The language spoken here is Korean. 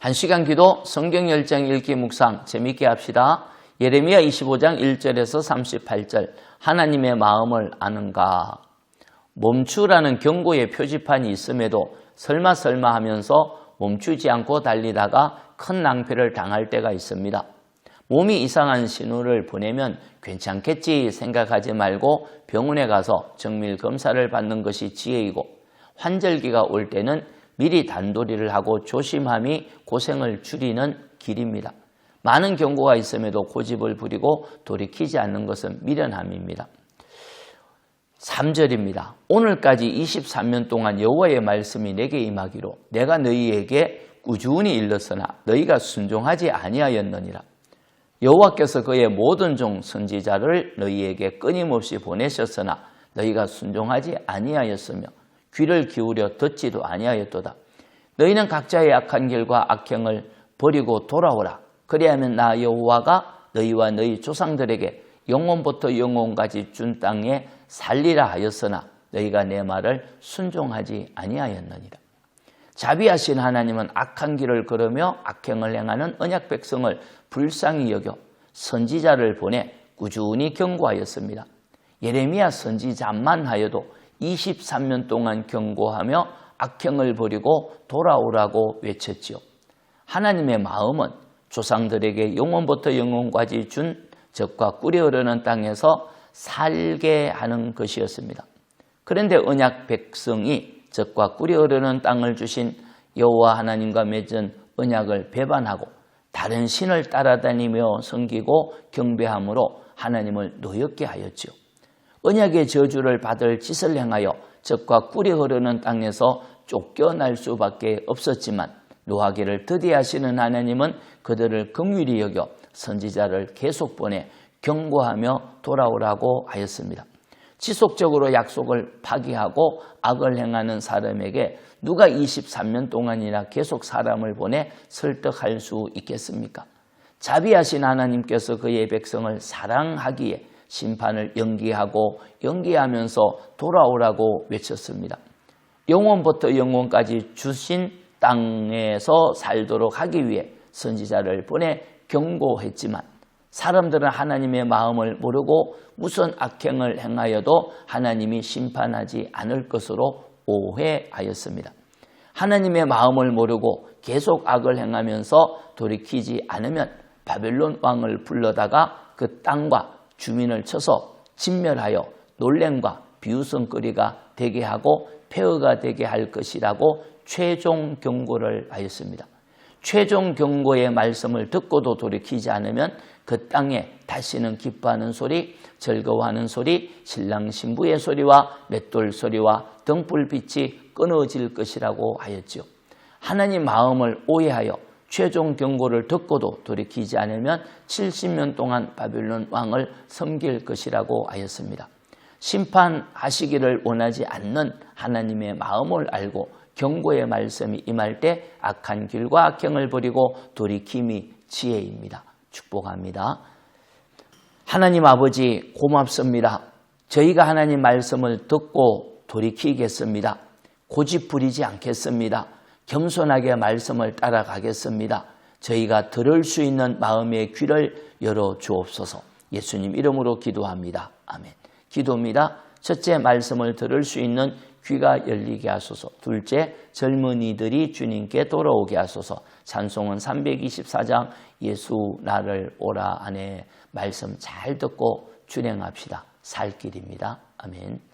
한 시간 기도 성경 열장 읽기 묵상 재밌게 합시다. 예레미야 25장 1절에서 38절 하나님의 마음을 아는가 멈추라는 경고의 표지판이 있음에도 설마 설마 하면서 멈추지 않고 달리다가 큰 낭패를 당할 때가 있습니다. 몸이 이상한 신호를 보내면 괜찮겠지 생각하지 말고 병원에 가서 정밀 검사를 받는 것이 지혜이고 환절기가 올 때는 미리 단도리를 하고 조심함이 고생을 줄이는 길입니다. 많은 경고가 있음에도 고집을 부리고 돌이키지 않는 것은 미련함입니다. 3절입니다. 오늘까지 23년 동안 여호와의 말씀이 내게 임하기로 내가 너희에게 꾸준히 일렀으나 너희가 순종하지 아니하였느니라. 여호와께서 그의 모든 종 선지자를 너희에게 끊임없이 보내셨으나 너희가 순종하지 아니하였으며 귀를 기울여 듣지도 아니하였도다. 너희는 각자의 악한 길과 악행을 버리고 돌아오라. 그리하면 나 여호와가 너희와 너희 조상들에게 영원부터 영원까지 준 땅에 살리라 하였으나 너희가 내 말을 순종하지 아니하였느니라. 자비하신 하나님은 악한 길을 걸으며 악행을 행하는 언약 백성을 불쌍히 여겨 선지자를 보내 꾸준히 경고하였습니다. 예레미야 선지자만 하여도 23년 동안 경고하며 악행을 버리고 돌아오라고 외쳤지요. 하나님의 마음은 조상들에게 영원부터 영원까지 준 적과 꿀이 흐르는 땅에서 살게 하는 것이었습니다. 그런데 언약 백성이 적과 꿀이 흐르는 땅을 주신 여호와 하나님과 맺은 언약을 배반하고 다른 신을 따라다니며 섬기고 경배함으로 하나님을 노엽게 하였지요. 언약의 저주를 받을 짓을 행하여 적과 꿀이 흐르는 땅에서 쫓겨날 수밖에 없었지만 노하기를 드디하시는 하나님은 그들을 긍휼히 여겨 선지자를 계속 보내 경고하며 돌아오라고 하였습니다. 지속적으로 약속을 파기하고 악을 행하는 사람에게 누가 23년 동안이나 계속 사람을 보내 설득할 수 있겠습니까? 자비하신 하나님께서 그의 백성을 사랑하기에 심판을 연기하고 연기하면서 돌아오라고 외쳤습니다. 영원부터 영원까지 주신 땅에서 살도록 하기 위해 선지자를 보내 경고했지만 사람들은 하나님의 마음을 모르고 무슨 악행을 행하여도 하나님이 심판하지 않을 것으로 오해하였습니다. 하나님의 마음을 모르고 계속 악을 행하면서 돌이키지 않으면 바벨론 왕을 불러다가 그 땅과 주민을 쳐서 진멸하여 놀램과 비웃음거리가 되게 하고 폐허가 되게 할 것이라고 최종 경고를 하였습니다. 최종 경고의 말씀을 듣고도 돌이키지 않으면 그 땅에 다시는 기뻐하는 소리, 즐거워하는 소리, 신랑 신부의 소리와 맷돌 소리와 등불빛이 끊어질 것이라고 하였지요. 하나님 마음을 오해하여 최종 경고를 듣고도 돌이키지 않으면 70년 동안 바빌론 왕을 섬길 것이라고 하였습니다. 심판하시기를 원하지 않는 하나님의 마음을 알고 경고의 말씀이 임할 때 악한 길과 악행을 버리고 돌이킴이 지혜입니다. 축복합니다. 하나님 아버지 고맙습니다. 저희가 하나님 말씀을 듣고 돌이키겠습니다. 고집 부리지 않겠습니다. 겸손하게 말씀을 따라가겠습니다. 저희가 들을 수 있는 마음의 귀를 열어 주옵소서. 예수님 이름으로 기도합니다. 아멘. 기도입니다. 첫째 말씀을 들을 수 있는 귀가 열리게 하소서. 둘째 젊은이들이 주님께 돌아오게 하소서. 찬송은 324장 예수 나를 오라 안에 말씀 잘 듣고 준행합시다. 살 길입니다. 아멘.